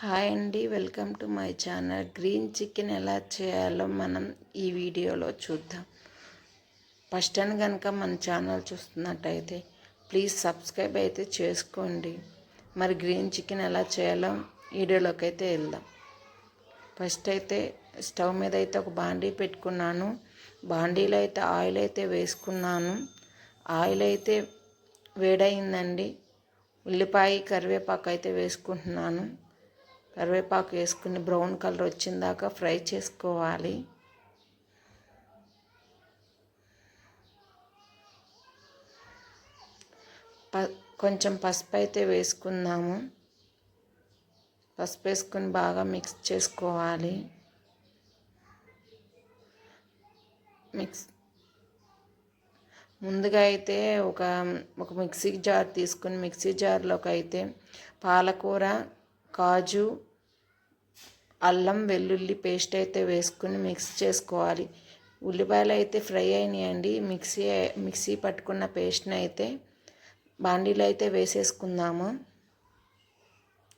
Hi అండి welcome to my channel. Green chicken ఎలా చేయాలో మనం ఈ వీడియోలో చూద్దాం. ఫస్ట్ టైం కనుక మన ఛానల్ చూస్తున్నట్టయితే ప్లీజ్ సబ్స్క్రైబ్ అయితే చేసుకోండి. మరి గ్రీన్ చికెన్ ఎలా చేయాలో వీడియోలోకి అయితే వెళ్దాం. ఫస్ట్ అయితే స్టవ్ మీద అయితే ఒక బాండీ పెట్టుకున్నాను. బాండీలో అయితే ఆయిల్ అయితే వేసుకున్నాను. ఆయిల్ అయితే వేడయిందండి. ఉల్లిపాయ కరివేపాకు అయితే వేసుకుంటున్నాను. కరివేపాకు వేసుకుని బ్రౌన్ కలర్ వచ్చిందాక ఫ్రై చేసుకోవాలి. ప కొంచెం పసుపు అయితే వేసుకుందాము. పసుపు వేసుకుని బాగా మిక్స్ చేసుకోవాలి. మిక్స్ ముందుగా అయితే ఒక ఒక మిక్సీ జార్ తీసుకుని మిక్సీ జార్లోకి అయితే పాలకూర కాజు అల్లం వెల్లుల్లి పేస్ట్ అయితే వేసుకుని మిక్స్ చేసుకోవాలి. ఉల్లిపాయలు అయితే ఫ్రై అయినాయండి. మిక్సీ మిక్సీ పట్టుకున్న పేస్ట్ని అయితే బాండీలో అయితే వేసేసుకుందాము.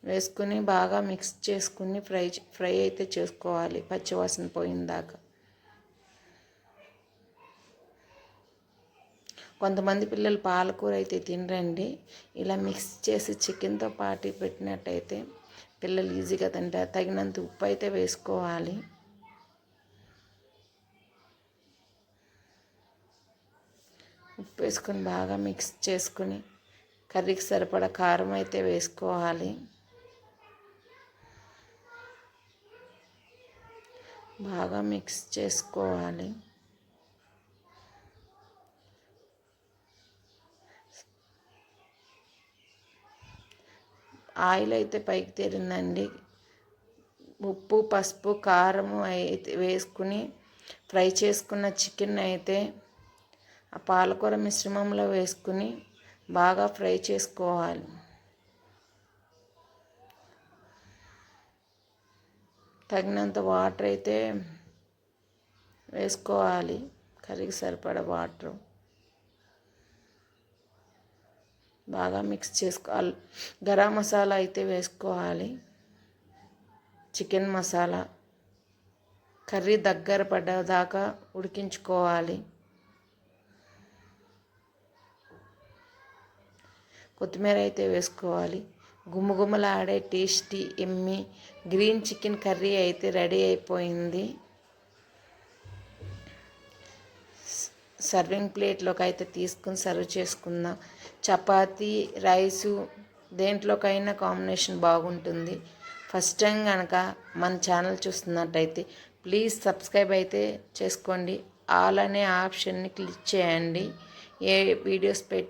వేసుకుని బాగా మిక్స్ చేసుకుని ఫ్రై ఫ్రై అయితే చేసుకోవాలి పచ్చివాసన పోయిందాకా. కొంతమంది పిల్లలు పాలకూర అయితే తినరండి. ఇలా మిక్స్ చేసి చికెన్తో పాటు పెట్టినట్టయితే పిల్లలు ఈజీగా తింటారు తగినంత ఉప్పు అయితే వేసుకోవాలి. ఉప్పు వేసుకొని బాగా మిక్స్ చేసుకుని కర్రీకి సరిపడా కారం అయితే వేసుకోవాలి. బాగా మిక్స్ చేసుకోవాలి. ఆయిల్ అయితే పైకి తేరిందండి ఉప్పు పసుపు కారము అయితే వేసుకుని ఫ్రై చేసుకున్న చికెన్ అయితే ఆ పాలకూర మిశ్రమంలో వేసుకుని బాగా ఫ్రై చేసుకోవాలి. తగినంత వాటర్ అయితే వేసుకోవాలి. కర్రీకి సరిపడ వాటర్. బాగా మిక్స్ చేసుకోవాలి. గరం మసాలా అయితే వేసుకోవాలి. చికెన్ మసాలా. కర్రీ దగ్గర పడ్డదాకా ఉడికించుకోవాలి. కొత్తిమీర అయితే వేసుకోవాలి. గుమ్మగుమ్మలాడే టేస్టీ ఎమ్మి గ్రీన్ చికెన్ కర్రీ అయితే రెడీ అయిపోయింది. సర్వింగ్ ప్లేట్లోకి అయితే తీసుకుని సర్వ్ చేసుకుందాం. చపాతీ రైసు దేంట్లోకైనా కాంబినేషన్ బాగుంటుంది. ఫస్ట్ టైం కనుక మన ఛానల్ చూస్తున్నట్టయితే ప్లీజ్ సబ్స్క్రైబ్ అయితే చేసుకోండి. ఆల్ అనే ఆప్షన్ని క్లిక్ చేయండి. ఏ వీడియోస్ పెట్టి